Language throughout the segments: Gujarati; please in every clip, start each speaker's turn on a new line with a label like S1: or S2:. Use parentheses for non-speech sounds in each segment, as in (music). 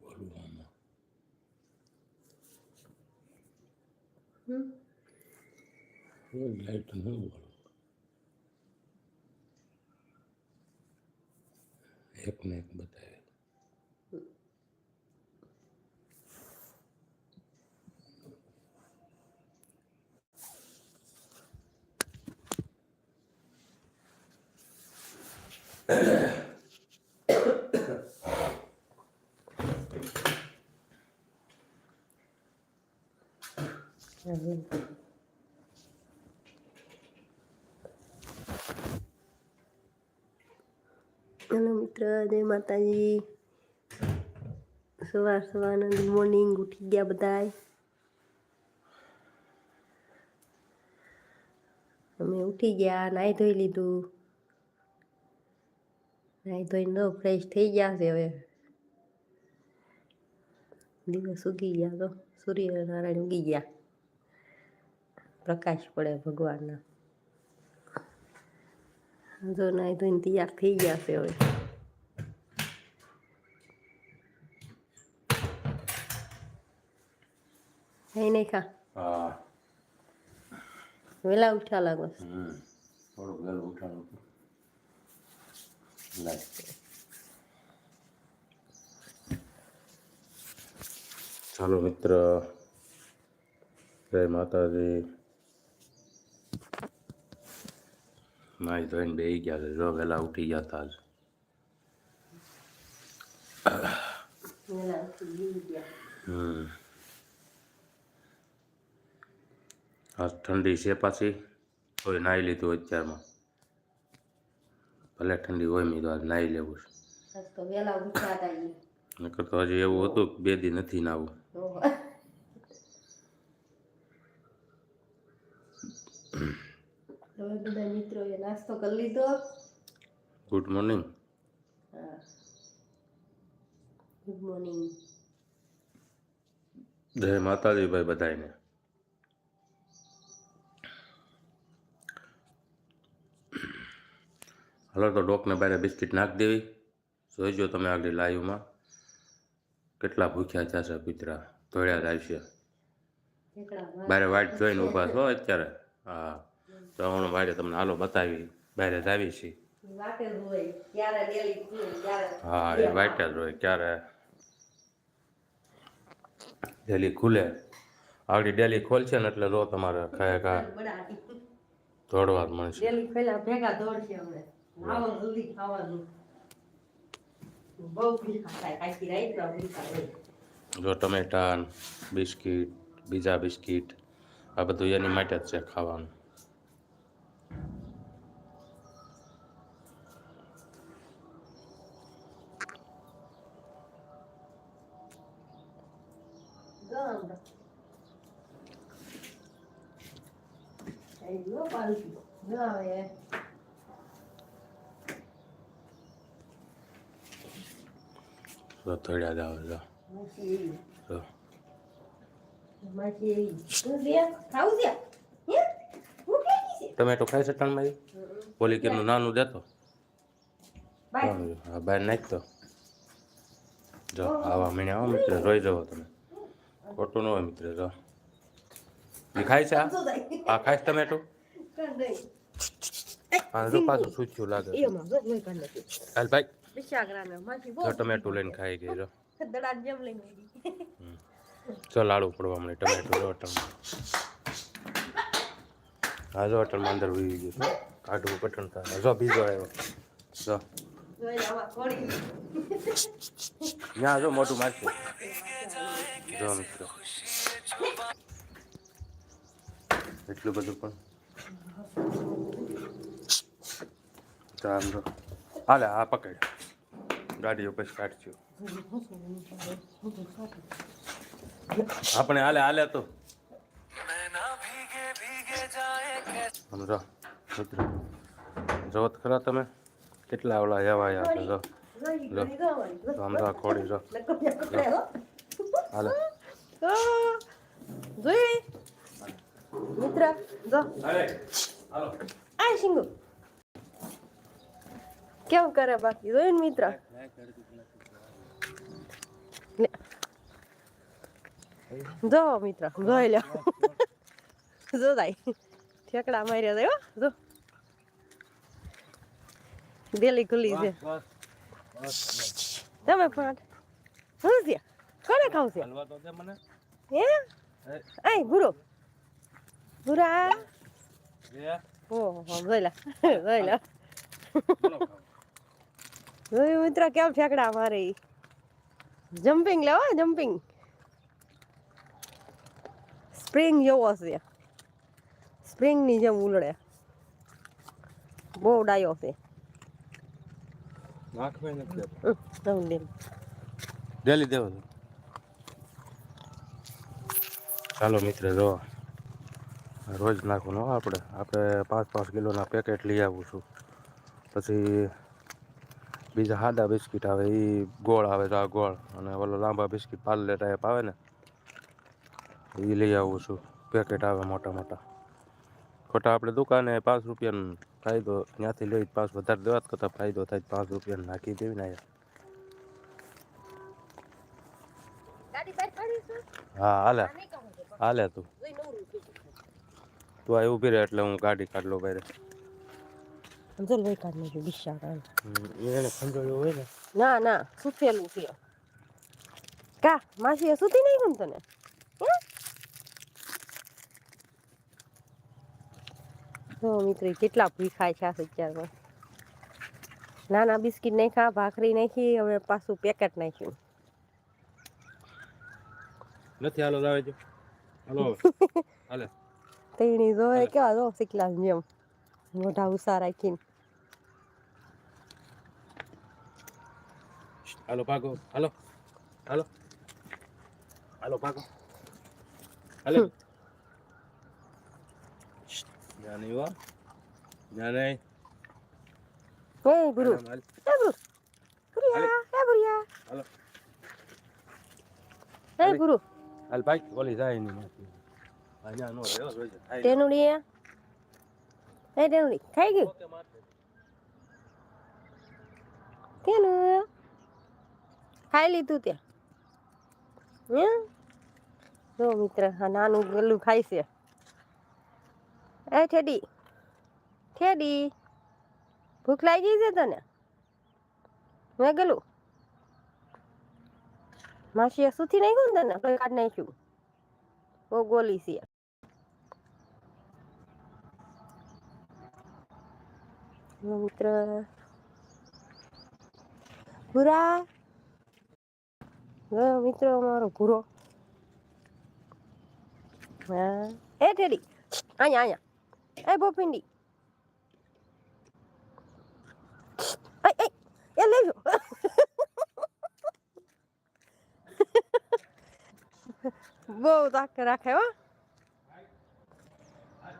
S1: બોલવામાં
S2: હમ
S1: રોજ લાઈટ ન બોલો એકને
S2: હેલો મિત્ર, જય માતાજી. સવાર સવારના ગુડ મોર્નિંગ ઉઠી ગયા બધા અમે ઉઠી ગયા, નાહી ધોઈ લીધું. નાહી ધોઈને તો ફ્રેશ થઈ ગયા છે હવે દિવસ ઉગી ગયા તો સૂર્યનારાયણ ઉગી ગયા પ્રકાશ પડે ભગવાનના જો નાહી ધોઈને તૈયાર થઈ ગયા છે હવે હે નહીં ખા
S1: હા
S2: વેલા ઉઠ્યા લાગો
S1: થોડુંક વહેલું ઉઠાડું ચાલો મિત્ર. જય માતાજી. નાઈ ધોઈને બેસી ગયા છે. જો વહેલા ઉઠી ગયા હતા હમ. આજ ઠંડી છે પાછી. કોઈ નાહી લીધું અત્યારમાં. ભલે ઠંડી હોય મેં તો આજ નાહી લેવું છે. નકર તો હજી એવું હતું કે બે દી નથી નાવું
S2: ઓહો. હવે બધા મિત્રોએ નાસ્તો કરી લીધો.
S1: ગુડ મોર્નિંગ
S2: ગુડ મોર્નિંગ
S1: જય માતાજી ભાઈ બધાને હાલો તો ડોકને બારે બિસ્કિટ નાખી દેવી. જોઈજો તમે આગળ લાઈવમાં. કેટલા ભૂખ્યા થશે કૂતરા ધોળ્યા જાય છે બારે વાઈટ જોઈને ઊભા છો. અત્યારે? હા. તો હું બારે તમને હાલો બતાવી. બારે જ આવી છીએ.
S2: વાટે
S1: હા એ વાઈટ જ હોય. ક્યારે ડેલી ખુલે. આગળ ડેલી ખોલશે ને એટલે રો તમારે ખાય ખા દોડવા જ મળશે.
S2: ડેલી પહેલા ભેગા દોડશે હમણે. આવો જલ્દી ખાવાનું. બહુ ભીખા થાય કાકી રાઈ તો હોય
S1: જો ટમેટા બિસ્કિટ બીજા બિસ્કિટ આ બધું એની માટે જ છે ખાવાનું.
S2: પાલકી ના
S1: જો. ધોળ્યા જ આવે. જો જો
S2: હું? કેવી છે?
S1: ત્રણ ટણમાં ઓલી કેમનું નાનું દેતો?
S2: બાય.
S1: હા બહાર નાખતો જો આવા મહિને આવો મિત્ર રોઈ જવો તમે. ખોટું ન હોય મિત્ર જો. એ ખાય છે આ? ખાઈશ ટમેટો જો પાછું સૂચ્યું લાગે હાલ ભાઈ
S2: બહુ
S1: ટમેટું લઈને ખાઈ ગઈ જો.
S2: દડા જેમ લઈને આવી.
S1: ચલ લાડુ પડવા મળે ટમેટો જો અટણમાં હા જો અટણમાં અંદર વી ગયું છે. કાઢવું પટણ થાય. જો બીજો આવ્યો. જો. ત્યાં જો મોટું મારતું જો મિત્રો. એટલું બધું પણ. ચાલ જો. હાલે આ પકડ. ગાડીઓ સ્ટાર્ટ થયો. આપણે હાલે હાલે તો. જોત ખરા તમે? કેટલા ઓલા આવ્યા છે જો. આમ જો આ ખોડી જો. હાલે.
S2: જોઈ. મિત્ર જો.
S1: હાલો.
S2: આ શિંગુ. કેમ કરે બાકી? જોયું ને મિત્ર? જો મિત્ર, જોઈ લો જો ભાઈ ઠેકડા માર્યા હો, જો. દેલી ખુલ્લી છે. તમે પણ શું છે? કોને ખાવ છે?
S1: એ
S2: હે? આય, ભૂરો. ભૂરા. ઓહો, જોઈ લે જોઈ લે. જોયું મિત્ર કેમ ઠેકડા મારે જમ્પિંગ લેવા જમ્પિંગ? સ્પ્રિંગ જેવો છે. સ્પ્રિંગની જેમ ઉલડે બહુ ડાયો છે.
S1: ડેલી દેવો ચાલો મિત્ર જો. રોજ હો આપણે. આપણે પાંચ પાંચ કિલોના પેકેટ લઈ આવું છું. પછી બીજા સાદા બિસ્કિટ આવે એ ગોળ આવે તો આ ગોળ. અને ઓલો લાંબા બિસ્કિટ પાર્લે ટાઈપ આવે ને એ લઈ આવું છું. પેકેટ આવે મોટા મોટા. ખોટા આપણે દુકાને પાંચ રૂપિયાનો ફાયદો ત્યાંથી લઈ પાંચ વધારે દેવા જ કરતાં ફાયદો થાય પાંચ રૂપિયાનો નાખી દેવી ને હા હાલે. હાલે તું. તું આ ઊભી રહે એટલે હું ગાડી કાઢ લઉં બહાર
S2: ચલ ભાઈ કાઢ નાખ્યું બિસ્સા
S1: એને ખંજોળ્યું હોય ને.
S2: ના ના સુતેલું છે. કા માસીએ સુતી નહીં ગમ તને? હે? જો મિત્ર કેટલા ભૂખાય છે આ અત્યારમાં નાના બિસ્કિટ નાખ્યા ભાખરી નાખી હવે પાછું પેકેટ નાખ્યું.
S1: નથી હાલો લાવે છે હાલો (laughs) હાલે.
S2: તેણી જોવે કેવા જો શીખલા જેમ. મોઢા ઉષા રાખીને.
S1: હાલો ભાગો. હાલો. હાલો. હાલો ભાગો. હાલે. જ્યાં વા જ્યાં નહીં
S2: હે ગુરુ. હે ગુરુ? ગુરિયા હે ગુરિયા?
S1: હાલો.
S2: હે ગુરુ?
S1: હાલ ભાઈ ઓલી જાય નહીં અહીંયા નો રહ્યો જોઈજે થાય
S2: તેનુડી હે તેનુડી ખાઈ
S1: મારતે.
S2: તેનું ખાઈ લીધું ત્યાં. હે જો મિત્ર, આ નાનું ગલું ખાય છે. એ ઠેડી ઠેડી. ભૂખ લાગી છે તને? મેં ગલું? માસીએ સુથી નાખ્યું ને તને? કઈ કાઢ નાખ્યું? બહુ ગોલી છે. મિત્ર, ભૂરા ગયો મિત્ર, અમારો ભૂરો. હા, એ ઠેડી અહીંયા અહીંયા. એ બોપિંડી એ લેજો બહુ તાક રાખે, હો.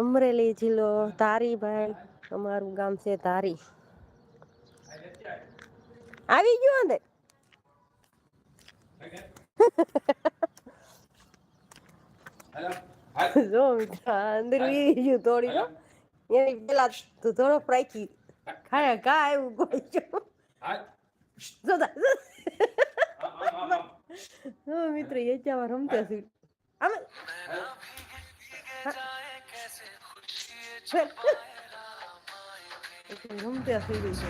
S2: અમરેલી જિલ્લો ધારી ભાઈ અમારું ગામ છે ધારી. આવી ગયો અંદર. (laughs) જો મિત્ર અંદર ગયું થોડી તો એની પેલા તો થોડો ફ્રાઈકી ખાય કા આવ્યું કોઈ જો. જોતા મિત્ર એ જવા રમતા છે આમે રમતા થઈ ગઈ છે.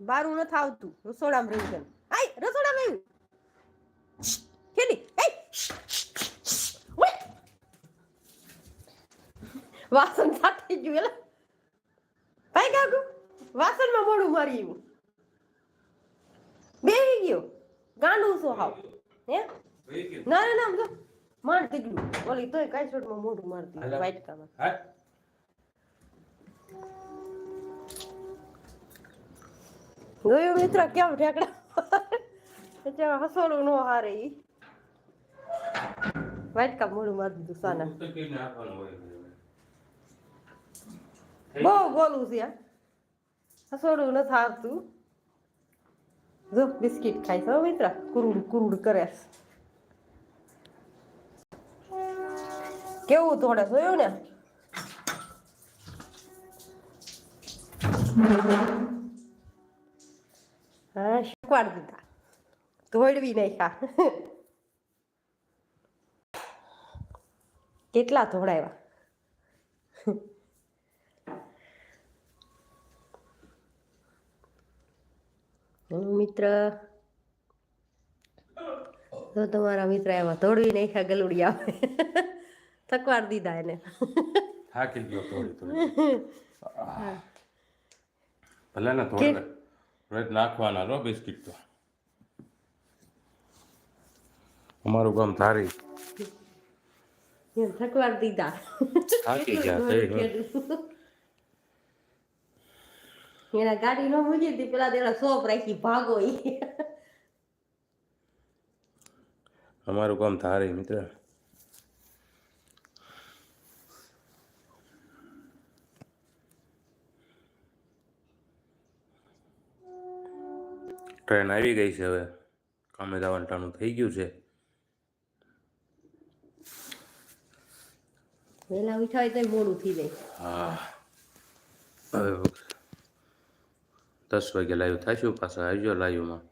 S2: બારું નથી આવતું રસોડામાં રહી છે આય રસોડામાં આવ્યું ખેડી એ! વાસણ સાથે ગયું એલા. ભાઈ કાકુ વાસણમાં મોડું મારી આવ્યું બેહી ગયો. ગાંડું છો હાવ. હે?
S1: ગયું.
S2: ના ના ના જો. માર દીકડું ઓલી તોય કાઈ છોડમાં મોઢું મારતી
S1: હાલો.
S2: વાઇટકામાં
S1: હાલ.
S2: જોયું મિત્ર કેમ ઠેકડા એટલે હસોડું નો હારે ઈ વાઇટકા મોઢું મારી દીધું સાના. બહુ બોલું છે. હસોડું નથી આવતું જો બિસ્કિટ ખાય છે હો મિત્ર કુરુડ કુરુડ કરે. કેવું થોડે જોયું ને હા શીખવાડ દીધા ધોળવી નાખ્યા. કેટલા ધોળાવ્યા. મિત્ર. તો તમારા મિત્ર એમાં ધોળવી નાખ્યા ગલુડિયા. થકવાડ દીધા એને.
S1: થાકી ગયો થોડી થોડી ભલે ને થોડી નાખવાના રો બિસ્કિટ તો. અમારું ગામ ધારી.
S2: એમ દીધા.
S1: થાકી ગયા થઈ
S2: એના ગાડી નો મૂકી હતી પેલા તેના શોપ રાખી ભાગો
S1: અમારું કામ ધારી મિત્ર. ટ્રેન આવી ગઈ છે હવે. કામે જવાનું ટાણું થઈ ગયું છે.
S2: વહેલા ઉઠા હોય તો મોડું થઈ જાય.
S1: હા. હવે દસ વાગે લાઈવ થશું પાછા આવજો લાઈવમાં.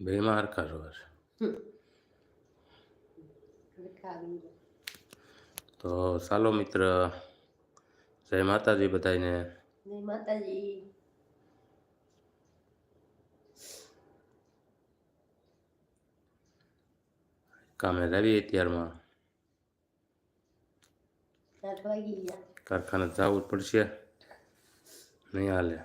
S1: બેમાં હરખા છે. તો ચાલો મિત્ર જય માતાજી બધાને
S2: જય માતાજી.
S1: કામે લાવીએ ત્યારમાં
S2: આઠ વાગી
S1: કારખાને જવું જ પડશે. નહીં હાલે.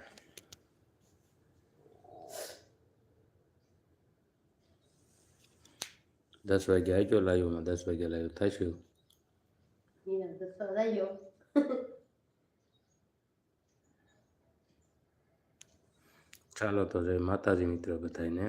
S1: દસ વાગે આવજો લાઈવમાં. દસ વાગે લાઈવ
S2: એના
S1: ચાલો તો જય માતાજી મિત્રો બધાને